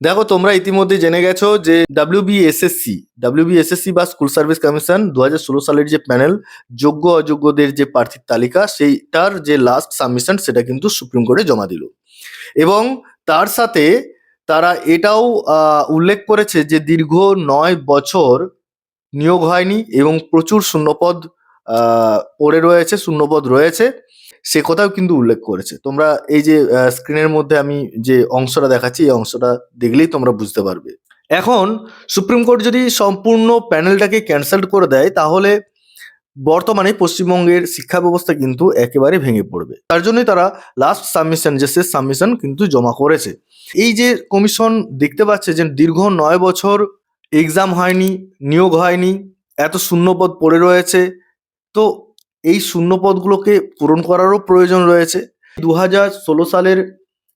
দেখো, তোমরা ইতিমধ্যে জেনে গেছো যে ডাব্লিউবিএসএসসি ডাব্লিউবিএসএসসি বা স্কুল সার্ভিস কমিশন দু হাজার ষোলো সালের যে প্যানেল যোগ্য অযোগ্যদের যে প্রার্থীর তালিকা, সেইটার যে লাস্ট সাবমিশন সেটা কিন্তু সুপ্রিম কোর্টে জমা দিল। এবং তার সাথে তারা এটাও উল্লেখ করেছে যে দীর্ঘ নয় বছর নিয়োগ হয়নি এবং প্রচুর শূন্যপদ পড়ে রয়েছে, শূন্যপদ রয়েছে। সে কথাও কিন্তু উল্লেখ করেছে। তোমরা এই যে স্ক্রিনের মধ্যে আমি যে অংশটা দেখাচ্ছি, এই অংশটা দেখলেই তোমরা বুঝতে পারবে। এখন সুপ্রিম কোর্ট যদি সম্পূর্ণ প্যানেলটাকে ক্যান্সেল করে দেয়, তাহলে বর্তমানে পশ্চিমবঙ্গের শিক্ষা ব্যবস্থা কিন্তু একেবারে ভেঙে পড়বে। তার জন্যই তারা লাস্ট সাবমিশন যে শেষ সাবমিশন কিন্তু জমা করেছে। এই যে কমিশন দেখতে পাচ্ছে যে দীর্ঘ নয় বছর এক্সাম হয়নি, নিয়োগ হয়নি, এত শূন্যপদ পড়ে রয়েছে, তো এই শূন্যপদগুলোকে পূরণ করারও প্রয়োজন রয়েছে। দু হাজার ষোলো সালের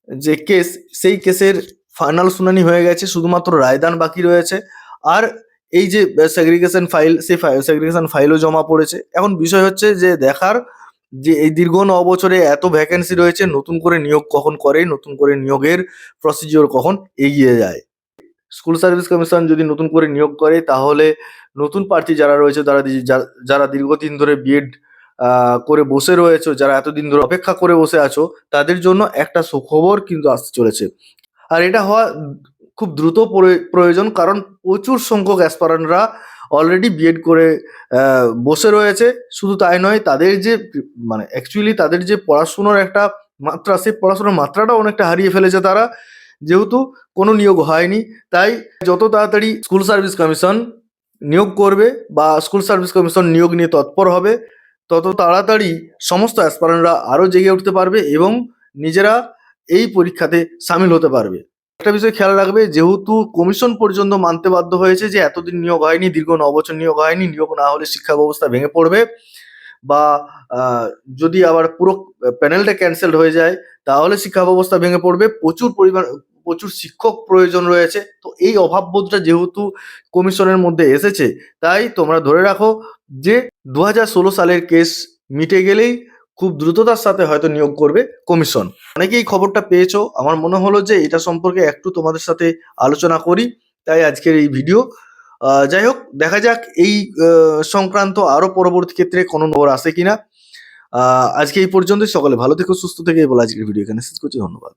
যে কেস, সেই কেসের ফাইনাল শুনানি হয়ে গেছে, শুধুমাত্র রায়দান বাকি রয়েছে। আর এই যে সেগ্রিগেশন ফাইল সেই সেগ্রিগেশন ফাইলও জমা পড়েছে। এখন বিষয় হচ্ছে যে, দেখার যে এই দীর্ঘ ন বছরে এত ভ্যাকেন্সি রয়েছে, নতুন করে নিয়োগ কখন করে, নতুন করে নিয়োগের প্রসিজিওর কখন এগিয়ে যায়? স্কুল সার্ভিস কমিশন যদি নতুন করে নিয়োগ করে, তাহলে নতুন প্রার্থী যারা রয়েছে, তারা যারা দীর্ঘদিন ধরে বিএড করে বসে রয়েছে, যারা এতদিন ধরে অপেক্ষা করে বসে আছো, তাদের জন্য একটা সুখবর কিন্তু আসতে চলেছে। আর এটা হওয়া খুব দ্রুত প্রয়- প্রয়োজন, কারণ প্রচুর সংখ্যক অ্যাসপারেন্টরা অলরেডি বিএড করে বসে রয়েছে। শুধু তাই নয়, তাদের যে মানে অ্যাকচুয়ালি তাদের যে পড়াশুনোর একটা মাত্রা, সেই পড়াশোনার মাত্রাটা অনেকটা হারিয়ে ফেলেছে তারা। যেহেতু কোনো নিয়োগ হয়নি, তাই যত তাড়াতাড়ি স্কুল সার্ভিস কমিশন নিয়োগ করবে বা স্কুল সার্ভিস কমিশন নিয়োগ নিয়ে তৎপর হবে তত তাড়াতাড়ি সমস্ত অ্যাসপারেন্টরা আরও জেগে উঠতে পারবে এবং নিজেরা এই পরীক্ষাতে সামিল হতে পারবে। একটা বিষয় খেয়াল রাখবে, যেহেতু কমিশন পর্যন্ত মানতে বাধ্য হয়েছে যে এতদিন নিয়োগ হয়নি, দীর্ঘ ন বছর নিয়োগ হয়নি, নিয়োগ না হলে শিক্ষা ব্যবস্থা ভেঙে পড়বে বা যদি আবার পুরো প্যানেলটা ক্যান্সেলড হয়ে যায়, তাহলে শিক্ষা ব্যবস্থা ভেঙে পড়বে, প্রচুর পরিমাণ, প্রচুর শিক্ষক প্রয়োজন রয়েছে। তো এই অভাববোধটা যেহেতু কমিশনের মধ্যে এসেছে, তাই তোমরা ধরে রাখো যে দু হাজার ষোলো সালের কেস মিটে গেলেই খুব দ্রুততার সাথে হয়তো নিয়োগ করবে কমিশন। অনেকেই খবরটা পেয়েছ। আমার মনে হলো যে এটা সম্পর্কে একটু তোমাদের সাথে আলোচনা করি, তাই আজকের এই ভিডিও। যাই হোক, দেখা যাক এই সংক্রান্ত আরও পরবর্তী ক্ষেত্রে কোনো খবর আসে কিনা। আজকে এই পর্যন্তই। সকলে ভালো থেকো, সুস্থ থেকে। বলে আজকের ভিডিও এখানে শেষ করছি। ধন্যবাদ।